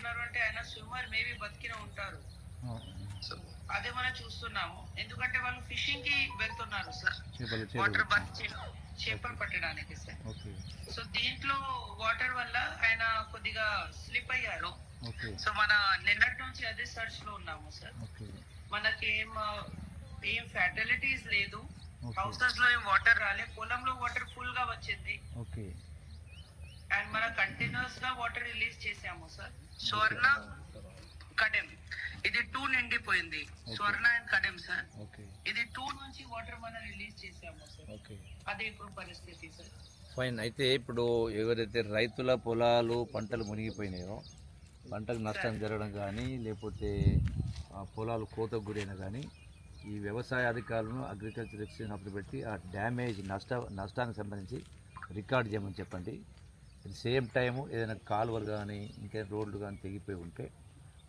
అంటున్నారు అంటే ఆయన స్విమ్మర్ మేబీ బతికిన ఉంటారు. అదే మనం చూస్తున్నాము. ఎందుకంటే వాళ్ళు ఫిషింగ్కి వెళ్తున్నారు సార్ చేపలు వాటర్ బర్త్ చేపలు పట్టడానికి సార్ సో దీంట్లో వాటర్ వల్ల ఆయన కొద్దిగా స్లిప్ అయ్యారు. సో మన నిన్నటి నుంచి అదే సర్చ్లో ఉన్నాము సార్ మనకి ఏం ఏం ఫ్యాటలిటీస్ లేదు. హౌసెస్లో ఏం వాటర్ రాలే. పొలంలో వాటర్ ఫుల్గా వచ్చింది. అండ్ మనం కంటిన్యూస్గా వాటర్ రిలీజ్ చేసాము సార్ స్వర్ణ కడెం. ఇది టూ నిండిపోయింది. Swarna and Kadem sir. ఇది టూ నుంచి వాటర్ మనం రిలీజ్ చేసాము సార్. అదే ఇప్పుడు పరిస్థితి సార్. ఫైన్. అయితే ఇప్పుడు ఎవరైతే రైతుల పొలాలు పంటలు మునిగిపోయినాయో పంటకు నష్టం జరగడం కానీ లేకపోతే పొలాలు కోతకు గురైన కానీ ఈ వ్యవసాయ అధికారులను అగ్రికల్చర్ ఎక్స్చేంజ్ అప్పుడు పెట్టి ఆ డ్యామేజ్ నష్ట నష్టానికి సంబంధించి రికార్డ్ చేయమని చెప్పండి. అట్ సేమ్ టైము ఏదైనా కాలువలు కానీ ఇంకేదైనా రోడ్లు కానీ తెగిపోయి ఉంటే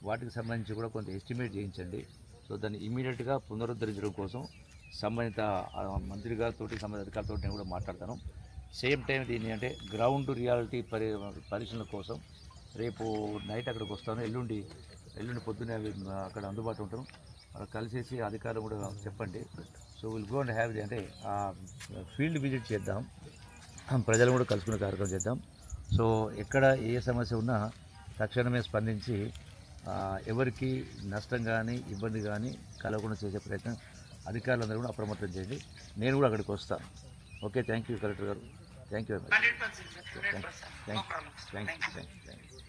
వాటికి సంబంధించి కూడా కొంత ఎస్టిమేట్ చేయించండి. సో దాన్ని ఇమీడియట్గా పునరుద్ధరించడం కోసం సంబంధిత మంత్రి గారితో సంబంధిత అధికారులతో నేను కూడా మాట్లాడతాను. సేమ్ టైం దీన్ని అంటే గ్రౌండ్ రియాలిటీ పరి పరిశీలన కోసం రేపు నైట్ అక్కడికి వస్తాను. ఎల్లుండి ఎల్లుండి పొద్దున్నే అవి అక్కడ అందుబాటులో ఉంటాను. అక్కడ కలిసేసి అధికారులు కూడా చెప్పండి. So will go and have అంటే ఫీల్డ్ విజిట్ చేద్దాం. ప్రజలు కూడా కలుసుకునే కార్యక్రమం చేద్దాం. సో ఎక్కడ ఏ సమస్య ఉన్నా తక్షణమే స్పందించి ఎవరికి నష్టం కానీ ఇబ్బంది కానీ కలగకుండా చేసే ప్రయత్నం అధికారులందరూ కూడా అప్రమత్తం చేయండి. నేను కూడా అక్కడికి వస్తాను. ఓకే థ్యాంక్ యూ కలెక్టర్ గారు. Thank you very much. Thank problem thank you thank you thank you